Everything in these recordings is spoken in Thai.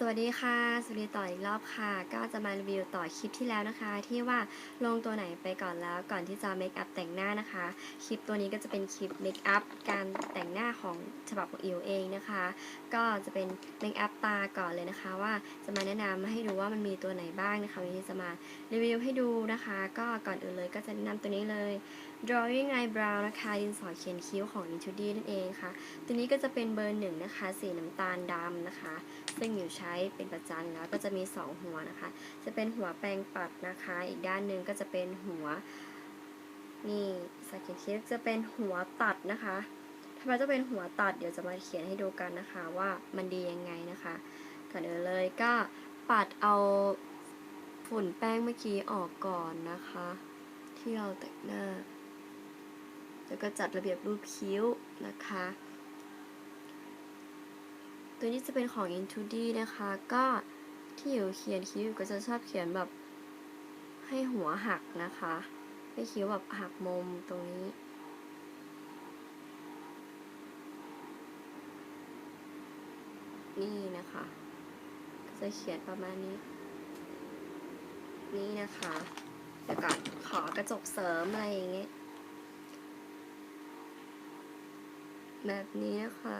สวัสดีค่ะสวัสดีต่ออีกรอบค่ะ ก็จะมารีวิวต่อคลิปที่แล้วนะคะ ที่ว่าลงตัวไหนไปก่อนแล้วก่อนที่จะเมคอัพแต่งหน้านะคะ คลิปตัวนี้ก็จะเป็นคลิปเมคอัพการแต่งหน้าของฉบับของอิวเองนะคะ ก็จะเป็นเมคอัพตาก่อนเลยนะคะ ว่าจะมาแนะนำให้ดูว่ามันมีตัวไหนบ้างนะคะวันนี้จะมารีวิวให้ดูนะคะ ก็ก่อนอื่นเลยก็จะแนะนำตัวนี้เลย drawing eyebrow นะคะดินสอเขียนคิ้วของ Intudy นั่นเองค่ะ ตัวนี้ก็จะเป็นเบอร์หนึ่งนะคะ สีน้ำตาลดำนะคะ ซึ่งอยู่ใช้เป็นประจำแล้วก็จะมี 2 หัวนะคะ จะเป็นหัวแปรงปัดนะคะ อีกด้านหนึ่งก็จะเป็นหัว นี่สกินคิดจะเป็นหัวตัดนะคะทำไมจะเป็นหัวตัดเดี๋ยวจะมาเขียนให้ดูกันนะคะว่ามันดียังไงนะคะก่อนอื่นเลยก็ปัดเอาฝุ่นแป้งเมื่อกี้ออกก่อนนะคะ ที่เราแต่งหน้า แล้วก็จัดระเบียบรูปคิ้วนะคะ ตัวนี้จะเป็นของ Intudy นะคะ ก็ที่อยู่เขียนคิ้วก็จะชอบเขียนแบบให้หัวหักนะคะ ให้คิ้วแบบหักมุมตรงนี้นี่นะคะ จะเขียนประมาณนี้ นี่นะคะเดี๋ยวก่อนขอกระจกเสริมอะไรอย่างเงี้ย แบบนี้นะคะ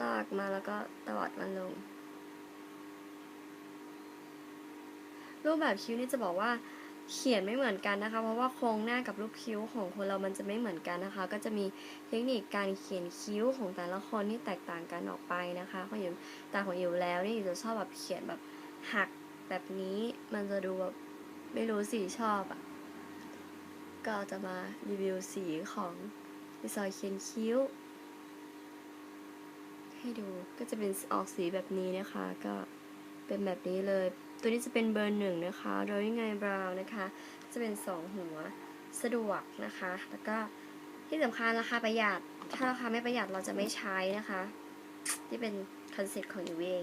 ลากมาแล้วก็ตวัดมันลง รูปแบบคิ้วนี่จะบอกว่าเขียนไม่เหมือนกันนะคะ เพราะว่าโครงหน้ากับรูปคิ้วของคนเรามันจะไม่เหมือนกันนะคะ ก็จะมีเทคนิคการเขียนคิ้วของแต่ละคนที่แตกต่างกันออกไปนะคะของอยู่ตาของอยู่แล้วนี่จะชอบแบบเขียนแบบหักแบบนี้มันจะดูแบบไม่รู้สีชอบอะ่ะ ก็จะมารีวิวสีของดิซอยเขียนคิ้ว ให้ดูก็จะเป็นออกสีแบบนี้นะคะ ก็เป็นแบบนี้เลย ตัวนี้จะเป็นเบอร์หนึ่งนะคะโดยยังไงบราวนะคะ จะเป็นสองหัวสะดวกนะคะ แล้วก็ที่สำคัญราคาประหยัด ถ้าราคาไม่ประหยัดเราจะไม่ใช้นะคะ ที่เป็นคอนเซ็ปต์ของอยู่เอง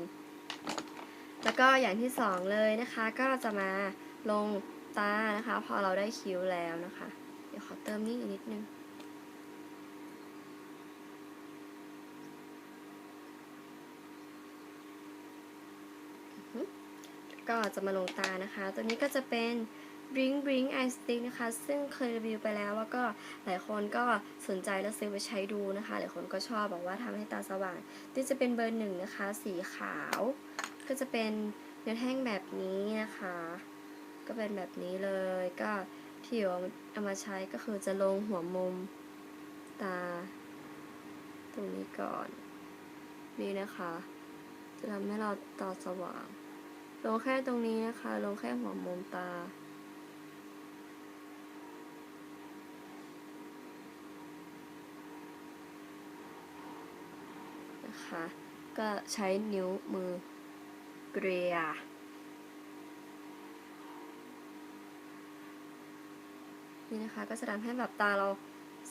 แล้วก็อย่างที่สองเลยนะคะ ก็จะมาลง ตานะคะ พอเราได้คิ้วแล้วนะคะ เดี๋ยวขอเติมนี่อีกนิดนึงก็จะมาลงตานะคะ ตัวนี้ก็จะเป็น Bring Bring Eye Stick นะคะ ซึ่งเคยรีวิวไปแล้วแล้วก็หลายคนก็สนใจแล้วซื้อไปใช้ดูนะคะ หลายคนก็ชอบบอกว่าทำให้ตาสว่างที่จะเป็นเบอร์หนึ่งนะคะ สีขาว ก็จะเป็นเนื้อแท่งแบบนี้นะคะ ก็เป็นแบบนี้เลยก็ที่อยู่เอามาใช้ก็คือจะลงหัวมุมตา ตรงนี้ก่อน นี่นะคะ จะทำให้เราตาสว่าง ลงแค่ตรงนี้นะคะ ลงแค่หัวมุมตานะคะก็ใช้นิ้วมือเกลีย นี่นะคะ ก็จะทำให้แบบตาเรา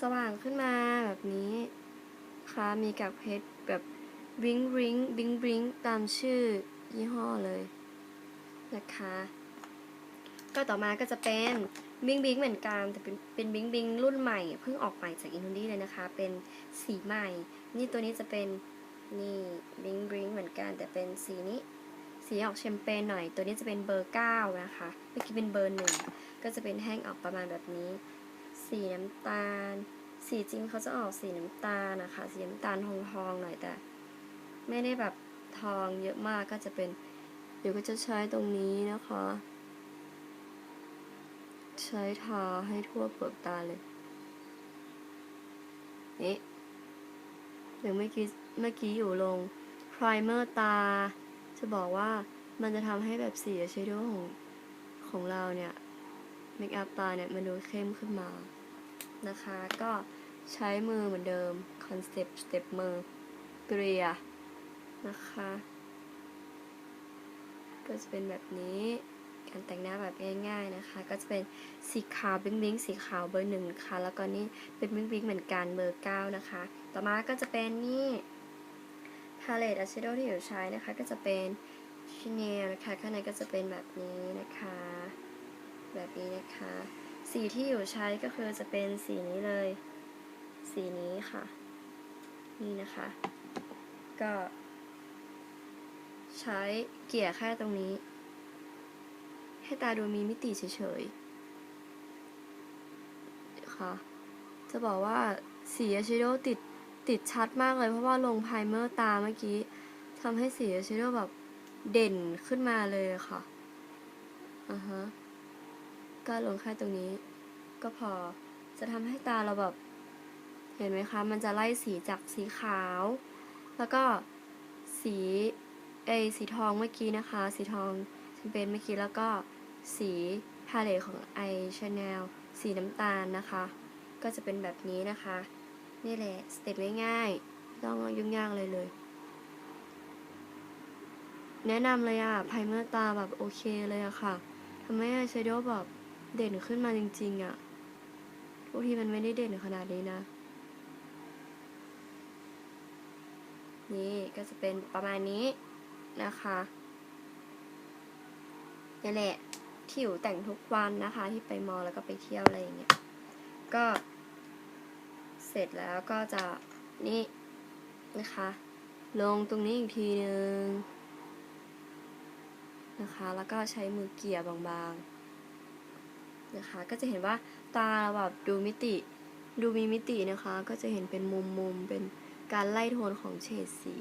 สว่างขึ้นมาแบบนี้ค่ะมีกากเพชรแบบริงริงบิงบิงตามชื่อยี่ห้อเลยนะคะ ก็ต่อมาก็จะเป็นบิงบิงเหมือนกันแต่เป็นเป็นบิงบิงรุ่นใหม่เพิ่งออกใหม่จากอินโดนีเลยนะคะ เป็นสีใหม่ นี่ตัวนี้จะเป็นนี่บิงบิงเหมือนกันแต่เป็นสีนี้ สีออกแชมเปญหน่อย ตัวนี้จะเป็นเบอร์9นะคะเมื่อกี้เป็นเบอร์หนึ่งก็จะเป็นแห้งออกประมาณแบบนี้ สีน้ำตาล สีจริงเขาจะออกสีน้ำตาลนะคะ สีน้ำตาลทองๆหน่อยแต่ ไม่ได้แบบทองเยอะมากก็จะเป็น เดี๋ยวก็จะใช้ตรงนี้นะคะ ใช้ทาให้ทั่วเปลือกตาเลยนี่เดี๋ยวเมื่อกี้เมื่อกี้อยู่ลง primer ตา จะบอกว่ามันจะทำให้แบบสีเชโดว์ของของเราเนี่ยเมคอัพตาเนี่ยมันดูเข้มขึ้นมานะคะ ก็ใช้มือเหมือนเดิมคอนเซปต์สเต็ปมือเกลียนะคะก็จะเป็นแบบนี้การแต่งหน้าแบบง่ายๆนะคะ ก็จะเป็นสีขาวบิงบิงสีขาวเบอร์หนึ่งนะคะแล้วก็นี่เป็นบิงบิงเหมือนกันเบอร์เก้านะคะ ต่อมาก็จะเป็นนี่ พาเลตอายแชโดที่อยู่ใช้นะคะ ก็จะเป็นชิเนลนะคะ ข้างในก็จะเป็นแบบนี้นะคะ แบบนี้นะคะ สีที่อยู่ใช้ก็คือจะเป็นสีนี้เลย สีนี้ค่ะ นี่นะคะ ก็ ใช้เกลี่ยแค่ตรงนี้ ให้ตาดูมีมิติเฉยๆค่ะ จะบอกว่าสีอ y ชโดติด ติดชัดมากเลยเพราะว่าลงไพรเมอร์ตาเมื่อกี้ทำให้สีอ y ชโดแบบเด่นขึ้นมาเลยค่ะอ่าฮะก็ลงแค่ตรงนี้ ก็พอจะทำให้ตาเราแบบ เห็นไหมคะ มันจะไล่สีจากสีขาว แล้วก็สีเอสีทองเมื่อกี้นะคะ สีทองแชมเปญเมื่อกี้แล้วก็สีพาเลตของไอชาแนลสีน้ำตาลนะคะ ก็จะเป็นแบบนี้นะคะ นี่แหละสเต็ปง่ายๆไม่ต้องยุ่งยากเลยเลย แนะนำเลยอะไพรเมอร์ตาแบบโอเคเลยอะค่ะทำให้อายแชโดว์แบบเด่นขึ้นมาจริงๆอะบางทีมันไม่ได้เด่นขนาดนี้นะ นี่ก็จะเป็นประมาณนี้นะคะนี่แหละที่อยู่แต่งทุกวันนะคะ ที่ไปมอแล้วก็ไปเที่ยวอะไรอย่างเงี้ยก็ เสร็จแล้วก็จะนี่นะคะ ลงตรงนี้อีกทีหนึ่งนะคะ แล้วก็ใช้มือเกี่ยบางๆนะคะ ก็จะเห็นว่าตาแบบดูมิติ ดูมีมิตินะคะ ก็จะเห็นเป็นมุมๆเป็นการไล่โทนของเฉดสี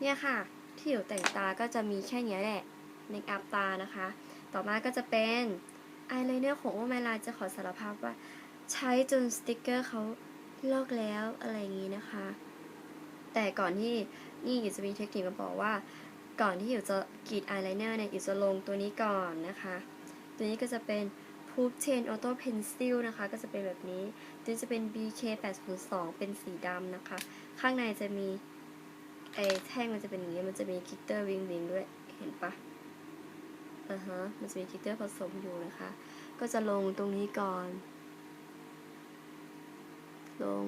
เนี่ยค่ะ ที่อยู่แต่งตาก็จะมีแค่เนี้ยแหละเมคอัพตานะคะ ต่อมาก็จะเป็นอายไลเนอร์ของโอไมลาจะขอสารภาพว่า ใช้จนสติกเกอร์เขาลอกแล้วอะไรอย่างนี้นะคะ แต่ก่อนที่นี่อยู่จะมีเทคนิคมาบอกว่า ก่อนที่อยู่จะกรีดอายไลเนอร์เนี่ยอยู่จะลงตัวนี้ก่อนนะคะ ตัวนี้ก็จะเป็น Proof Chain Auto Pencil นะคะ ก็จะเป็นแบบนี้ ตัวนี้จะเป็น BK 802เป็นสีดำนะคะ ข้างในจะมีไอ้แท่งมันจะเป็นอย่างนี้ มันจะมีกิตเตอร์วิงวิงด้วย เห็นปะอ่าฮะ มันจะมีกิตเตอร์ผสมอยู่นะคะ ก็จะลงตรงนี้ก่อน ลง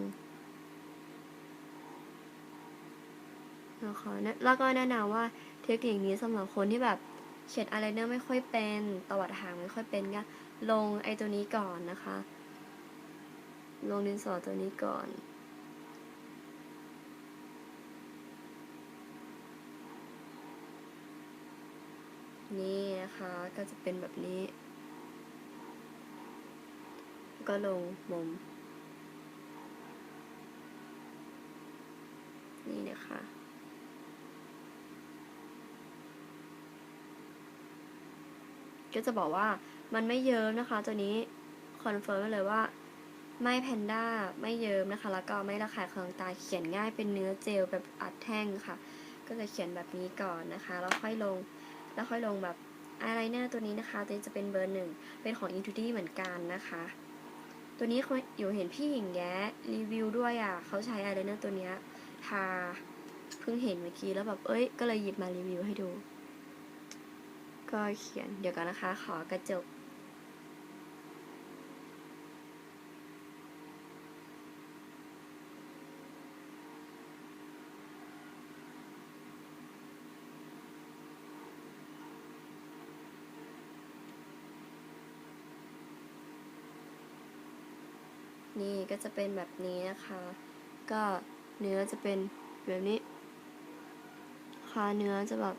นะคะแนะแล้วก็แนะนำว่าเทคนิคนี้สำหรับคนที่แบบเขียนอายไลเนอร์ไม่ค่อยเป็นตวัดหางไม่ค่อยเป็นก็ลงไอ้ตัวนี้ก่อนนะคะ ลงดินสอตัวนี้ก่อนนี่นะคะก็จะเป็นแบบนี้ ก็ลงมุม นะคะ ก็จะบอกว่ามันไม่เยิ้มนะคะ ตัวนี้คอนเฟิร์มไว้เลยว่า ไม่แพนด้าไม่เยิ้มนะคะ แล้วก็ไม่ระคายเคืองตาเขียนง่ายเป็นเนื้อเจลแบบอัดแท่งค่ะ ก็จะเขียนแบบนี้ก่อนนะคะ แล้วค่อยลง แล้วค่อยลงแบบอายไลเนอร์ตัวนี้นะคะ ตัวนี้จะเป็นเบอร์หนึ่ง เป็นของ i n t u d i เหมือนกันนะคะ ตัวนี้อยู่เห็นพี่หญิงแย้รีวิวด้วยอะ เขาใช้อายไลเนอร์ตัวเนี้ยทา เพิ่งเห็นเมื่อกี้แล้วแบบเอ้ย ก็เลยหยิบมารีวิวให้ดู ก็เขียนเดี๋ยวกันนะคะ ขอกระจก นี่ก็จะเป็นแบบนี้นะคะ ก็เนื้อจะเป็นแบบนี้ คาเนื้อจะแบบ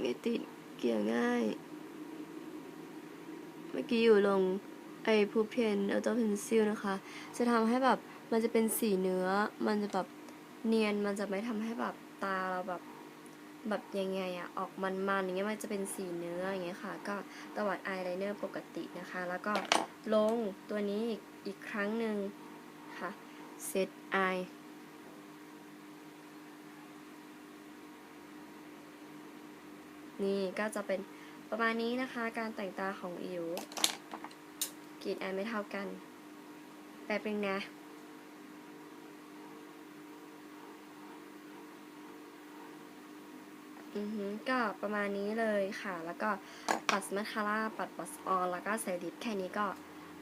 ไม่ติดเกลี่ยง่าย เมื่อกี้อยู่ลงไอพูเพนอัลโตเพนซิลนะคะ จะทำให้แบบมันจะเป็นสีเนื้อ มันจะแบบเนียน มันจะไม่ทำให้แบบตาเราแบบแบบยังไงอะออกมันๆอย่างเงี้ยมันจะเป็นสีเนื้ออย่างเงี้ยค่ะ ก็ตวัดอายไลเนอร์ปกตินะคะ แล้วก็ลงตัวนี้อีกอีกครั้งหนึ่งค่ะเซตไอ นี่ก็จะเป็นประมาณนี้นะคะ การแต่งตาของอิ๋วกรีดไอนไม่เท่ากันแป๊บนึงนะอือฮึก็ประมาณนี้เลยค่ะ แล้วก็ปัดมาคาร่าปัดบลัชออนแล้วก็ใส่ลิปแค่นี้ก็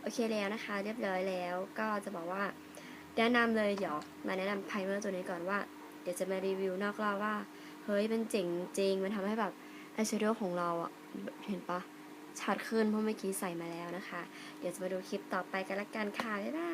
โอเคแล้วนะคะ เรียบร้อยแล้วก็จะบอกว่า แนะนำเลยเดี๋ยวมาแนะนำไพรเมอร์ตัวนี้ก่อนว่า เดี๋ยวจะมารีวิวนอกรอบว่า เฮ้ยมันเจ๋งจริง มันทำให้แบบ อายแชโดว์ของเราอะเห็นปะชัดขึ้นเพราะเมื่อกี้ใส่มาแล้วนะคะ เดี๋ยวจะมาดูคลิปต่อไปกันละกันค่ะ บ๊ายบาย